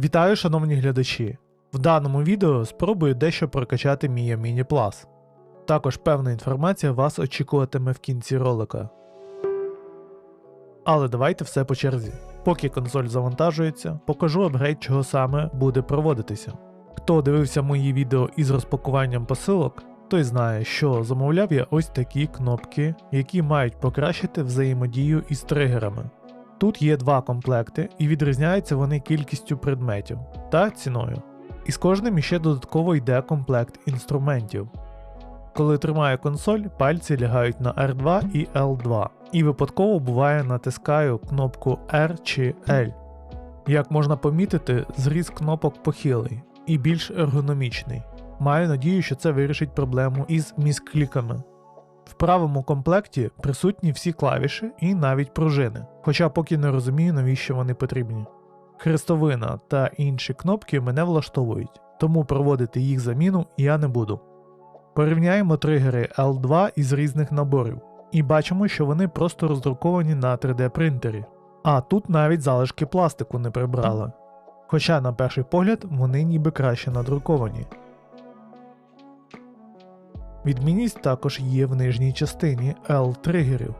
Вітаю, шановні глядачі! В даному відео спробую дещо прокачати мій Mini Plus. Також певна інформація вас очікуватиме в кінці ролика. Але давайте все по черзі. Поки консоль завантажується, покажу апгрейд, чого саме буде проводитися. Хто дивився мої відео із розпакуванням посилок, той знає, що замовляв я ось такі кнопки, які мають покращити взаємодію із тригерами. Тут є два комплекти, і відрізняються вони кількістю предметів та ціною. І з кожним іще додатково йде комплект інструментів. Коли тримаю консоль, пальці лягають на R2 і L2, і випадково буває натискаю кнопку R чи L. Як можна помітити, зріз кнопок похилий і більш ергономічний. Маю надію, що це вирішить проблему із міскліками. В правому комплекті присутні всі клавіші і навіть пружини, хоча поки не розумію, навіщо вони потрібні. Хрестовина та інші кнопки мене влаштовують, тому проводити їх заміну я не буду. Порівняємо тригери L2 із різних наборів, і бачимо, що вони просто роздруковані на 3D принтері. А тут навіть залишки пластику не прибрали. Хоча, на перший погляд, вони ніби краще надруковані. Відмінність також є в нижній частині L-тригерів.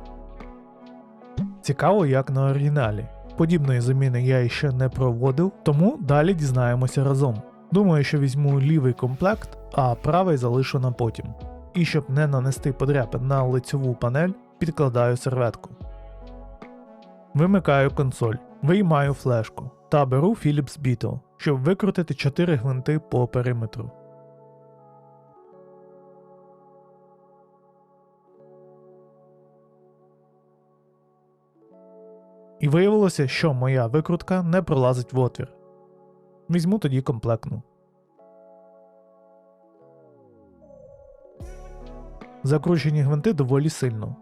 Цікаво, як на оригіналі. Подібної заміни я ще не проводив, тому далі дізнаємося разом. Думаю, що візьму лівий комплект, а правий залишу на потім. І щоб не нанести подряпин на лицьову панель, підкладаю серветку. Вимикаю консоль, виймаю флешку та беру Philips Beetle, щоб викрутити 4 гвинти по периметру. І виявилося, що моя викрутка не пролазить в отвір. Візьму тоді комплектну. Закручені гвинти доволі сильно.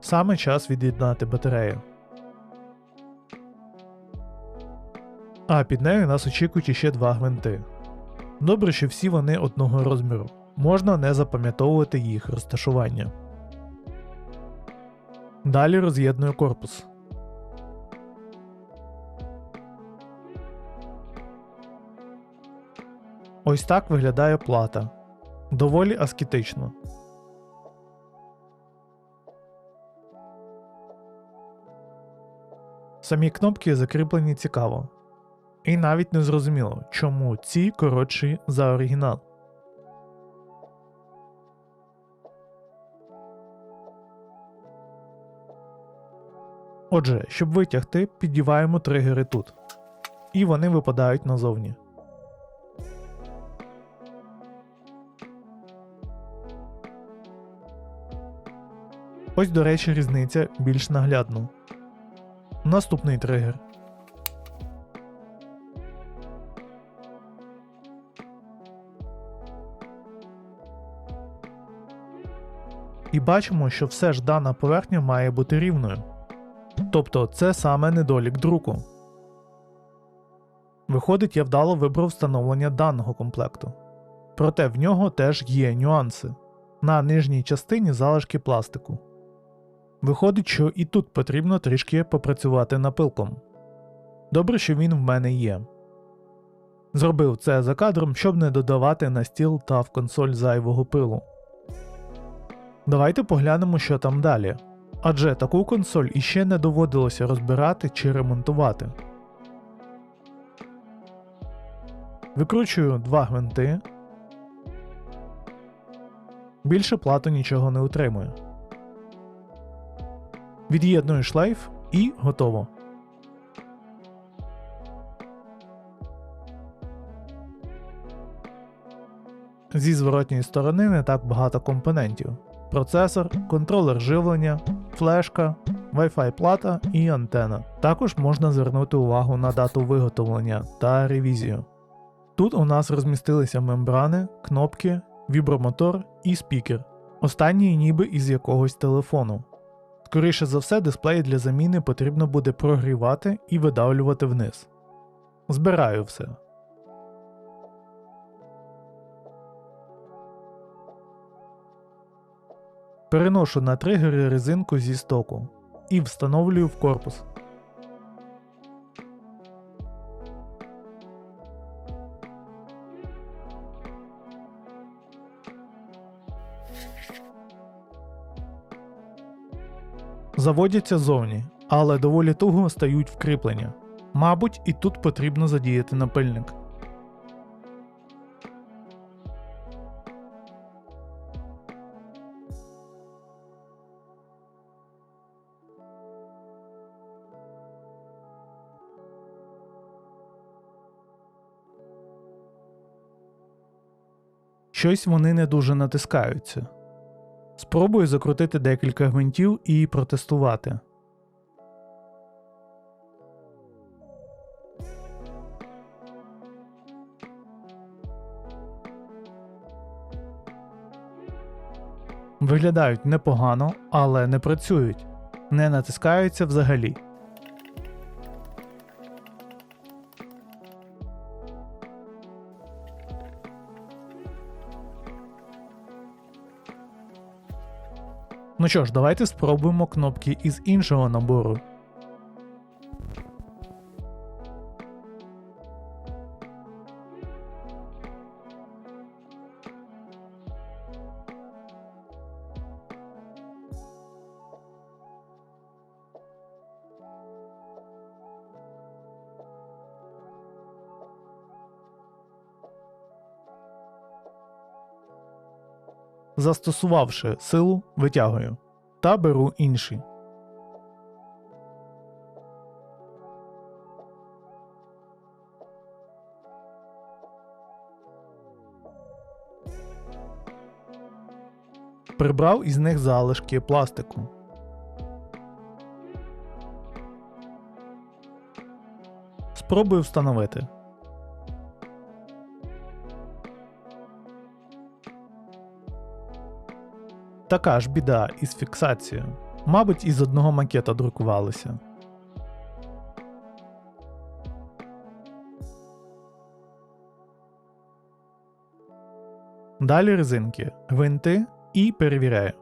Саме час від'єднати батарею. А під нею нас очікують іще два гвинти. Добре, що всі вони одного розміру. Можна не запам'ятовувати їх розташування. Далі роз'єдную корпус. Ось так виглядає плата. Доволі аскетично. Самі кнопки закріплені цікаво. І навіть не зрозуміло, чому ці коротші за оригінал. Отже, щоб витягти, піддіваємо тригери тут. І вони випадають назовні. Ось, до речі, різниця більш наглядно. Наступний тригер. Бачимо, що все ж дана поверхня має бути рівною. Тобто це саме недолік друку. Виходить, я вдало вибрав встановлення даного комплекту. Проте в нього теж є нюанси. На нижній частині залишки пластику. Виходить, що і тут потрібно трішки попрацювати напилком. Добре, що він в мене є. Зробив це за кадром, щоб не додавати на стіл та в консоль зайвого пилу. Давайте поглянемо, що там далі. Адже таку консоль іще не доводилося розбирати чи ремонтувати. Викручую два гвинти. Більше плату нічого не утримує. Від'єдную шлейф і готово. Зі зворотньої сторони не так багато компонентів: процесор, контролер живлення, флешка, Wi-Fi плата і антена. Також можна звернути увагу на дату виготовлення та ревізію. Тут у нас розмістилися мембрани, кнопки, вібромотор і спікер. Останній ніби із якогось телефону. Скоріше за все, дисплей для заміни потрібно буде прогрівати і видавлювати вниз. Збираю все. Переношу на тригери резинку зі стоку і встановлюю в корпус. Заводяться зовні, але доволі туго стають вкріплення. Мабуть, і тут потрібно задіяти напильник. Щось вони не дуже натискаються. Спробую закрутити декілька гвинтів і протестувати. Виглядають непогано, але не працюють, не натискаються взагалі. Ну що ж, давайте спробуємо кнопки із іншого набору. Застосувавши силу, витягую та беру інший. Прибрав із них залишки пластику. Спробую встановити. Така ж біда із фіксацією. Мабуть, із одного макета друкувалися. Далі резинки, гвинти і перевіряю.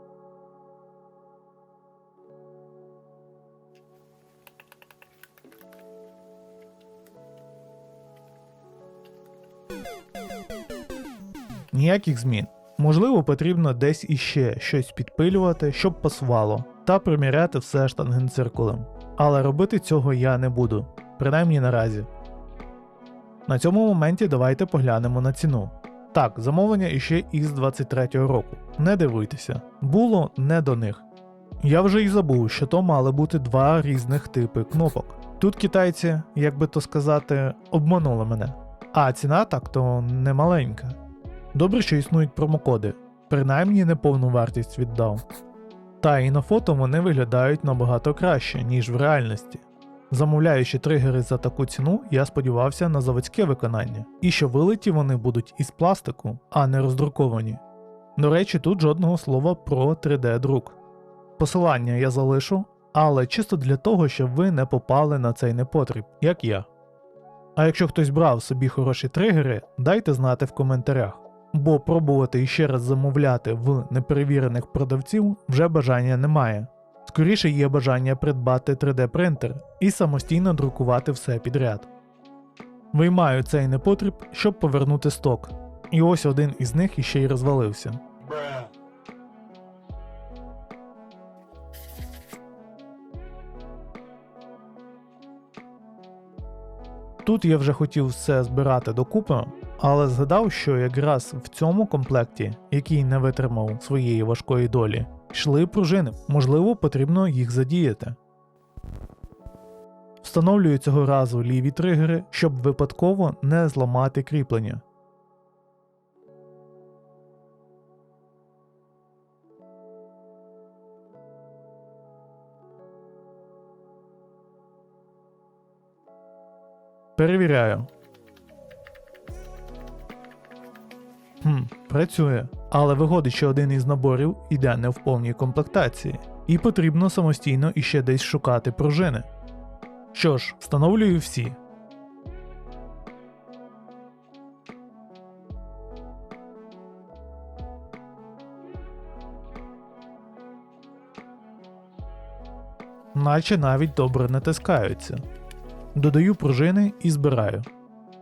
Ніяких змін. Можливо, потрібно десь іще щось підпилювати, щоб пасувало, та приміряти все штангенциркулем. Але робити цього я не буду, принаймні наразі. На цьому моменті давайте поглянемо на ціну. Так, замовлення іще із 23-го року. Не дивуйтеся, було не до них. Я вже й забув, що то мали бути два різних типи кнопок. Тут китайці, як би то сказати, обманули мене. А ціна так то не маленька. Добре, що існують промокоди, принаймні неповну вартість віддав. Та і на фото вони виглядають набагато краще, ніж в реальності. Замовляючи тригери за таку ціну, я сподівався на заводське виконання, і що вилиті вони будуть із пластику, а не роздруковані. До речі, тут жодного слова про 3D-друк. Посилання я залишу, але чисто для того, щоб ви не попали на цей непотріб, як я. А якщо хтось брав собі хороші тригери, дайте знати в коментарях бо пробувати іще раз замовляти в неперевірених продавців вже бажання немає. Скоріше є бажання придбати 3D принтер і самостійно друкувати все підряд. Виймаю цей непотріб, щоб повернути сток, і ось один із них іще й розвалився. Тут я вже хотів все збирати докупи, але згадав, що якраз в цьому комплекті, який не витримав своєї важкої долі, йшли пружини, можливо, потрібно їх задіяти. Встановлюю цього разу ліві тригери, щоб випадково не зламати кріплення. Перевіряю. працює, але виходить, що один із наборів іде не в повній комплектації, і потрібно самостійно іще десь шукати пружини. Що ж, встановлюю всі. Наче навіть добре натискаються. Додаю пружини і збираю.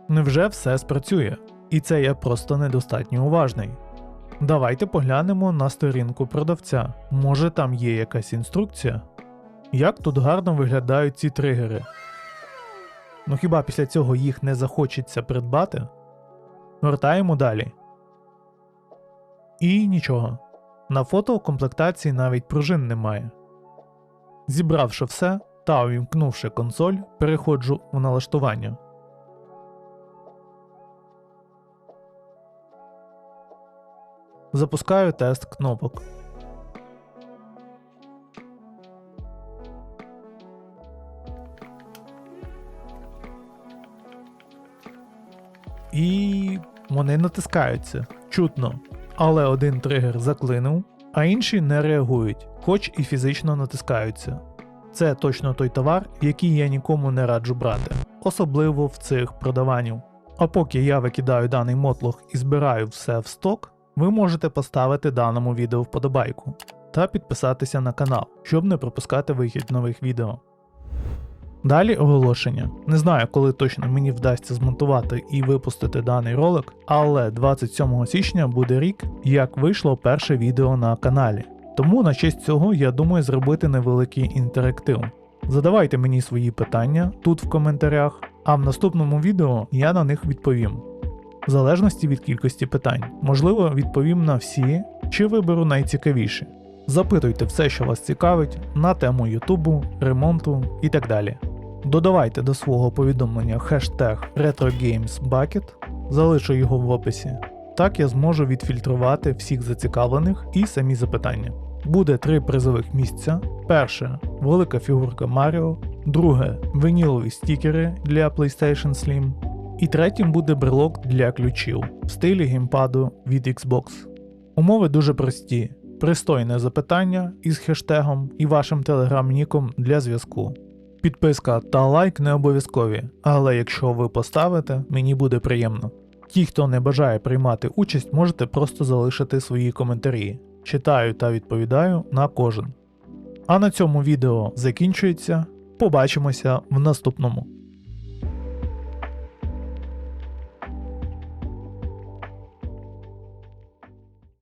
Невже все спрацює? І це я просто недостатньо уважний. Давайте поглянемо на сторінку продавця. Може там є якась інструкція? Як тут гарно виглядають ці тригери? Ну хіба після цього їх не захочеться придбати? Вертаємо далі. І нічого. На фото у комплектації навіть пружин немає. Зібравши все та увімкнувши консоль, переходжу в налаштування. Запускаю тест кнопок. І вони натискаються чутно. Але один тригер заклинив, а інші не реагують, хоч і фізично натискаються. Це точно той товар, який я нікому не раджу брати, особливо в цих продаваннях. А поки я викидаю даний мотлох і збираю все в сток, ви можете поставити даному відео вподобайку та підписатися на канал, щоб не пропускати вихід нових відео. Далі оголошення. Не знаю, коли точно мені вдасться змонтувати і випустити даний ролик, але 27 січня буде рік, як вийшло перше відео на каналі. Тому на честь цього я думаю зробити невеликий інтерактив. Задавайте мені свої питання тут в коментарях, а в наступному відео я на них відповім. В залежності від кількості питань. Можливо, відповім на всі чи виберу найцікавіші. Запитуйте все, що вас цікавить, на тему Ютубу, ремонту і так далі. Додавайте до свого повідомлення хештег RetroGamesBucket, залишу його в описі. Так я зможу відфільтрувати всіх зацікавлених і самі запитання. Буде три призових місця. Перше велика фігурка Маріо, друге винілові стікери для PlayStation Slim, і третім буде брелок для ключів в стилі геймпаду від Xbox. Умови дуже прості: пристойне запитання із хештегом і вашим телеграм-ніком для зв'язку. Підписка та лайк не обов'язкові, але якщо ви поставите, мені буде приємно. Ті, хто не бажає приймати участь, можете просто залишити свої коментарі. Читаю та відповідаю на кожен. А на цьому відео закінчується. Побачимося в наступному.